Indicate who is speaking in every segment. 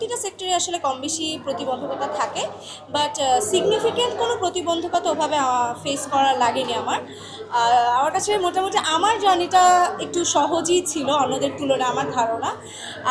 Speaker 1: প্রতিটা সেক্টরে আসলে কম বেশি প্রতিবন্ধকতা থাকে বাট সিগনিফিকেন্ট কোনো প্রতিবন্ধকতা ওভাবে ফেস করা লাগেনি আমার। আমার কাছে মোটামুটি আমার জার্নিটা একটু সহজই ছিল অন্যদের তুলনায়, আমার ধারণা।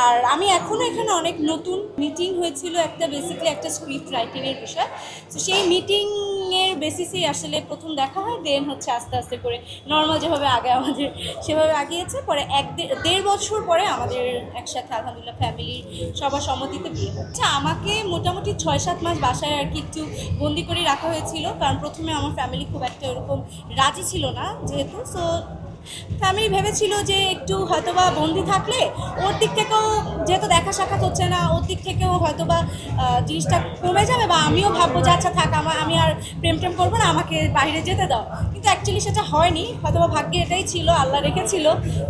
Speaker 1: আর আমি এখনও এখানে অনেক নতুন মিটিং হয়েছিল একটা বেসিক্যালি একটা স্ক্রিপ্ট রাইটিংয়ের বিষয়। তো সেই মিটিংয়ের বেসিসেই আসলে প্রথম দেখা হয় দেন হচ্ছে আস্তে আস্তে করে নর্মাল যেভাবে আগে আমাদের, সেভাবে আগিয়েছে। পরে এক দেড় বছর পরে আমাদের একসাথে, আলহামদুলিল্লাহ ফ্যামিলির সবার সম্মতিতে বিয়ে হচ্ছে আমাকে মোটামুটি ছয় সাত মাস বাসায় আর কি একটু বন্দি করে রাখা হয়েছিল। কারণ প্রথমে আমার ফ্যামিলি খুব একটা ওরকম রাজি ছিল না যেহেতু। সো ফ্যামিলি ভেবেছিল যে একটু হয়তোবা বন্দি থাকলে ওর দিক থেকেও যেহেতু দেখা সাক্ষাৎ হচ্ছে না ওর দিক থেকেও হয়তোবা আহ, জিনিসটা কমে যাবে বা আমিও ভাববো যে আচ্ছা থাক আমার আমি আর প্রেম প্রেম করব না আমাকে বাইরে যেতে দাও। কিন্তু অ্যাকচুয়ালি সেটা হয়নি হয়তোবা ভাগ্যে এটাই ছিল আল্লাহ রেখেছিল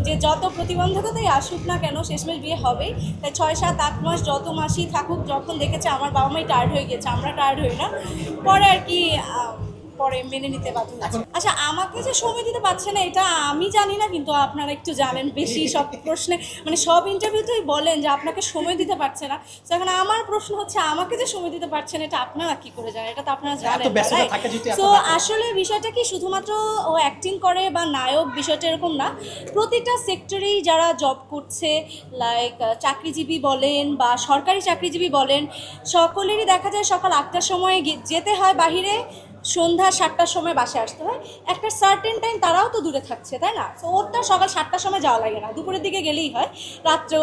Speaker 1: যে যত প্রতিবন্ধকতাই আসুক না কেন শেষমেশ বিয়ে হবেই। তাই ছয় সাত আট মাস যত মাসই থাকুক যখন দেখেছে আমার বাবা মাই টায়ার্ড হয়ে গেছে আমরা টায়ার্ড হই না। পরে আর কি পরে মেনে নিতে বাধ্য। আচ্ছা আমাকে যে সময় দিতে পারছে না এটা আমি জানি না কিন্তু আপনারা একটু জানেন বেশি সব প্রশ্নে। মানে সব ইন্টারভিউতেই বলেন যে আপনাকে সময় দিতে পারছে না। তো এখন আমার প্রশ্ন হচ্ছে আমাকে যে সময় দিতে পারছেন এটা আপনারা কি করে জানেন? এটা তো আপনারা জানেন তো আসলে বিষয়টা কি শুধুমাত্র ও অ্যাক্টিং করে বা নায়ক বিষয়টা এরকম না প্রতিটা সেক্টরেই যারা জব করছে লাইক চাকরিজীবী বলেন বা সরকারি চাকরিজীবী বলেন সকলেরই দেখা যায় সকাল আটটার সময় যেতে হয় বাহিরে সন্ধ্যা সাতটার সময় বাসে আসতে হয়। একটা সার্টেন টাইম তারাও তো দূরে থাকছে, তাই না? তো সকাল সাতটার সময় যাওয়া লাগে না। দুপুরের দিকে গেলেই হয়। রাত্র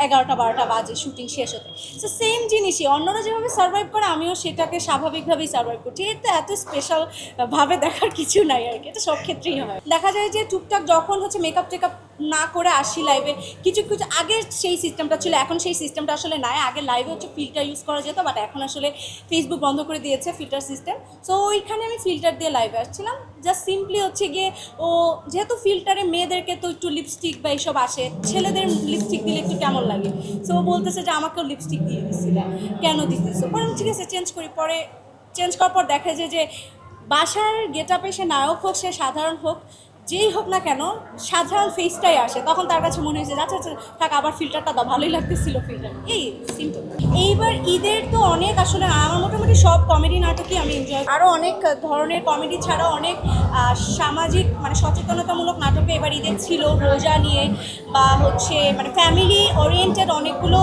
Speaker 1: এগারোটা, বারোটা বাজে শুটিং শেষ হতে। তো সেম জিনিসই। অন্যরা যেভাবে সার্ভাইভ করে, আমিও সেটাকে স্বাভাবিকভাবেই সার্ভাইভ করছি। এটা এত স্পেশাল ভাবে দেখার কিছু নাই আর কি। এটা সব ক্ষেত্রেই হয়। দেখা যায় যে, টুকটাক যখন হচ্ছে মেকআপ টেকআপ না করে আসি লাইভে কিছু কিছু আগে সেই সিস্টেমটা ছিল, এখন সেই সিস্টেমটা আসলে নাই। আগে লাইভে হচ্ছে ফিল্টার ইউজ করা যেত বাট এখন আসলে ফেসবুক বন্ধ করে দিয়েছে ফিল্টার সিস্টেম সো ওইখানে আমি ফিল্টার দিয়ে লাইভে আসছিলাম। জাস্ট সিম্পলি হচ্ছে গিয়ে, ও যেহেতু ফিল্টারে মেয়েদেরকে তো একটু লিপস্টিক বা এইসব আসে, ছেলেদের লিপস্টিক দিলে একটু কেমন লাগে? সো ও বলতেছে যে আমাকেও লিপস্টিক দিয়ে দিচ্ছিল কেন দিতেছো? পরে ঠিক আছে চেঞ্জ করি। পরে চেঞ্জ করার পর দেখা যায় যে বাসার গেট আপে সে নায়ক হোক, সে সাধারণ হোক যেই হোক না কেন, সাধারণ ফেসটাই আসে। তখন তার কাছে মনে হয়েছে আচ্ছা আচ্ছা থাক, আবার ফিল্টারটা দাও। ভালোই লাগতেছিল ফিল্টার এই সিম্পল এইবার ঈদের তো অনেক আসলে, আমার মোটামুটি সব কমেডি নাটকই আমি এনজয় আরও অনেক ধরনের কমেডি ছাড়াও অনেক সামাজিক মানে সচেতনতামূলক নাটকে এবার ঈদের ছিল, রোজা নিয়ে বা হচ্ছে মানে ফ্যামিলি ওরিয়েন্টেড অনেকগুলো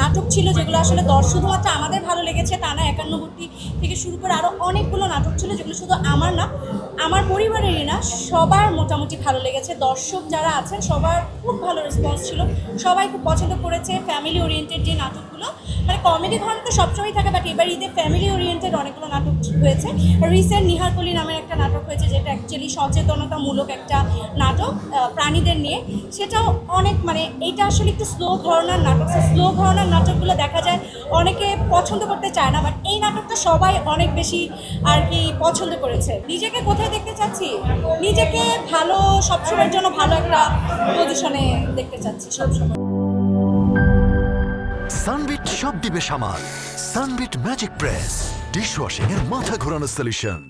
Speaker 1: নাটক ছিল যেগুলো আসলে দর্শক শুধুমাত্র আমাদের ভালো লেগেছে তা না, একান্নবর্তী থেকে শুরু করে আরও অনেকগুলো নাটক ছিল যেগুলো শুধু আমার না, আমার পরিবারেরই না সবার মোটামুটি ভালো লেগেছে। দর্শক যারা আছেন, সবার খুব ভালো রেসপন্স ছিল। সবাই খুব পছন্দ করেছে ফ্যামিলি ওরিয়েন্টেড যে নাটকগুলো। মানে কমেডি ধরনের তো সবসময় থাকে বাট এবার ঈদে ফ্যামিলি ওরিয়েন্টেড অনেকগুলো নাটক হয়েছে। রিসেন্ট নিহারকলি নামের একটা নাটক হয়েছে, যেটা অ্যাকচুয়ালি সচেতনতামূলক একটা নাটক প্রাণীদের নিয়ে। সেটাও অনেক মানে এইটা আসলে একটু স্লো ঘরনার নাটক। স্লো ঘরনার নাটকগুলো দেখা যায়, অনেকে পছন্দ করতে চায় না বাট এই নাটকটা সবাই অনেক বেশি আর কি পছন্দ করেছে। নিজেকে কোথায় দেখতে চাচ্ছি? নিজেকে ভালো সবসময়ের জন্য ভালো একটা পজিশনে দেখতে চাচ্ছি সবসময়
Speaker 2: সানবিট সব দিবে সামাল। সানবিট ম্যাজিক প্রেস ডিশওয়াশিং এর মাথা ঘোরানো সলিউশন